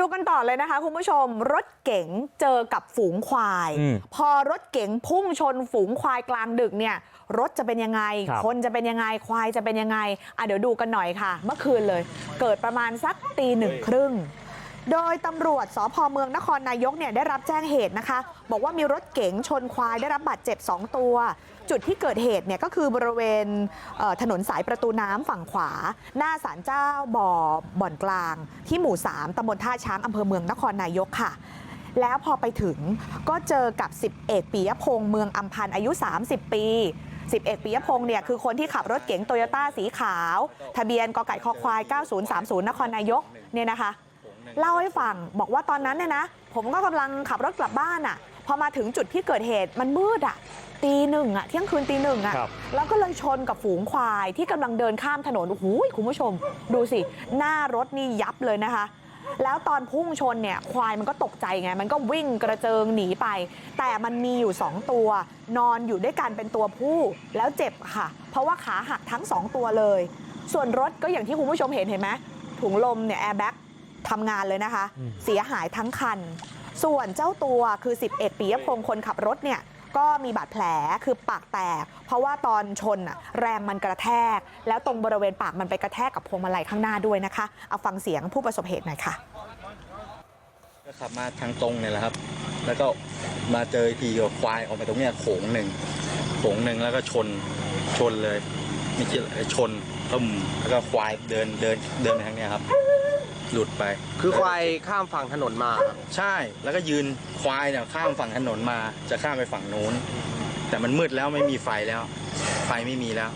ดูกันต่อเลยนะคะคุณผู้ชมรถเก๋งเจอกับฝูงควายอืมพอรถเก๋งพุ่งชนฝูงควายกลางดึกเนี่ย รถจะเป็นยังไงครับคนจะเป็นยังไงควายจะเป็นยังไงอะเดี๋ยวดูกันหน่อยค่ะ เมื่อคืนเลย เกิดประมาณสักตีหนึ่งครึ่ง โดยตำรวจสพเมืองนครนายกเนี่ยได้รับแจ้งเหตุนะคะบอกว่ามีรถเก๋งชนควายได้รับบาดเจ็บ2ตัว จุดที่เกิดเหตุเนี่ยก็คือบริเวณเถนนสายประตูน้ำฝั่งขวา หน้าศาลเจ้าบ่อบ่อนกลาง ที่หมู่ 3ตำบลท่าช้างอำเภอเมืองนครนายกค่ะ แล้วพอไปถึงก็เจอกับ10เอกปียพงษ์เมืองอัมพันธ์อายุ 30 ปี10เอกปียพงษ์เนี่ยคือคนที่ขับรถเก๋งโตโยต้าสีขาว ทะเบียนกไก่คอควาย 9030 นครนายกเนี่ยนะคะ เล่าให้ฟังบอกว่าตอนนั้นเนี่ยนะผมก็กำลังขับรถกลับบ้านอะพอมาถึงจุดที่เกิดเหตุมันมืดอะตีหนึ่งอะเที่ยงคืนตีหนึ่งอะครับแล้วก็เลยชนกับฝูงควายที่กำลังเดินข้ามถนนโอ้โหคุณผู้ชม ดูสิ หน้ารถนี่ยับเลยนะคะแล้วตอนพุ่งชนเนี่ยควายมันก็ตกใจไง มันก็วิ่งกระเจิงหนีไป แต่มันมีอยู่ 2 ตัว นอนอยู่ด้วยกันเป็นตัวผู้ แล้วเจ็บค่ะ เพราะว่าขาหักทั้ง 2 ตัวเลย ส่วนรถก็อย่างที่คุณผู้ชมเห็นเห็นไหมถุงลมเนี่ยแอร์แบ็ก ทำงานเลยนะคะอืมเสียหายทั้งคัน ส่วนเจ้าตัวคือ 10เอกปียพงศ์คนขับรถเนี่ยก็มีบาดแผลคือปากแตก เพราะว่าตอนชนอะแรงมันกระแทก แล้วตรงบริเวณปากมันไปกระแทกกับพวงมาลัยข้างหน้าด้วยนะคะ เอาฟังเสียงผู้ประสบเหตุหน่อยค่ะก็ขับมาทางตรงเนี่ยแหละครับ แล้วก็มาเจออีกทีกับควายออกมาตรงเนี้ยโขงหนึ่งโขงหนึ่งแล้วก็ชนชนเลยไม่คิดอะไรชนตึมแล้วก็ควายเดินเดินเดินไปทางเนี้ยครับ หลุดไปคือควายข้ามฝั่งถนนมาครับใช่ แล้วก็ยืนควายเนี่ยข้ามฝั่งถนนมา จะข้ามไปฝั่งนู้น แต่มันมืดแล้วไม่มีไฟแล้ว ไฟไม่มีแล้ว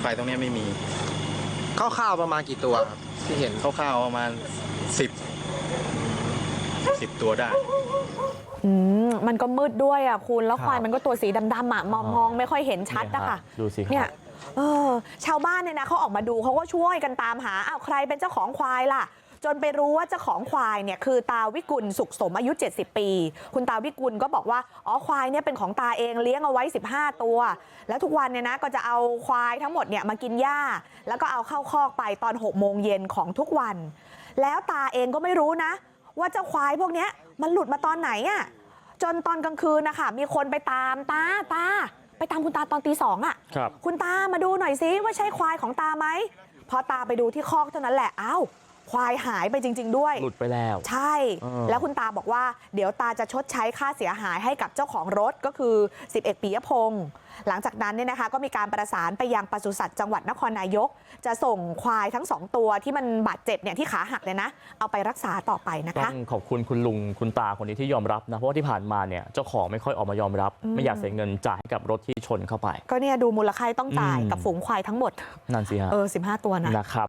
ไฟตรงเนี้ยไม่มีคร่าวๆประมาณกี่ตัวครับที่เห็น คร่าวๆประมาณสิบสิบตัวได้ อืมมันก็มืดด้วยอะคุณแล้วครับควายมันก็ตัวสีดำๆอะมองอ๋อมองไม่ค่อยเห็นชัดอะค่ะดูสิครับ เนี่ยเออชาวบ้านเนี่ยนะเขาออกมาดูเขาก็ช่วยกันตามหาอ้าวใครเป็นเจ้าของควายล่ะจน ไปรู้ว่าเจ้าของควายเนี่ยคือตาวิกุลสุขสมอายุ70ปีคุณตาวิกุลก็บอกว่าอ๋อควายเนี่ยเป็นของตาเองเลี้ยงเอาไว้15ตัว แล้วทุกวันเนี่ยนะก็จะเอาควายทั้งหมดเนี่ยมากินหญ้า แล้วก็เอาเข้าคอกไปตอน6โมงเย็นของทุกวัน แล้วตาเองก็ไม่รู้นะ ว่าเจ้าควายพวกเนี้ยมันหลุดมาตอนไหนอะจนตอนกลางคืนนะคะมีคนไปตามตาตาไปตามคุณตาตอนตีสองอะครับคุณตามาดูหน่อยซิว่าใช่ควายของตาไหมพอตาไปดูที่คอกเท่านั้นแหละอ้าว ควายหายไปจริง ๆ ด้วยหลุดไปแล้ว ใช่เออแล้วคุณตาบอกว่าเดี๋ยวตาจะชดใช้ค่าเสียหายให้กับเจ้าของรถก็คือ 10 เอกปียพงศ์หลังจากนั้นเนี่ยนะคะก็มีการประสานไปยังปศุสัตว์จังหวัดนครนายก จะส่งควายทั้งสองตัวที่มันบาดเจ็บเนี่ยที่ขาหักเลยนะ เอาไปรักษาต่อไปนะต้อคะงขอบคุณคุณลุงคุณตาคนนี้ที่ยอมรับนะเพราะว่าที่ผ่านมาเนี่ยเจ้าของไม่ค่อยออกมายอมรับอืมไม่อยากเสียเงินจ่ายให้กับรถที่ชนเข้าไป ก็เนี่ยดูมูลค่าที่ต้องจ่ายอืมกับฝูงควายทั้งหมดนั่นสิฮะเออ15ตัวนะนะครับ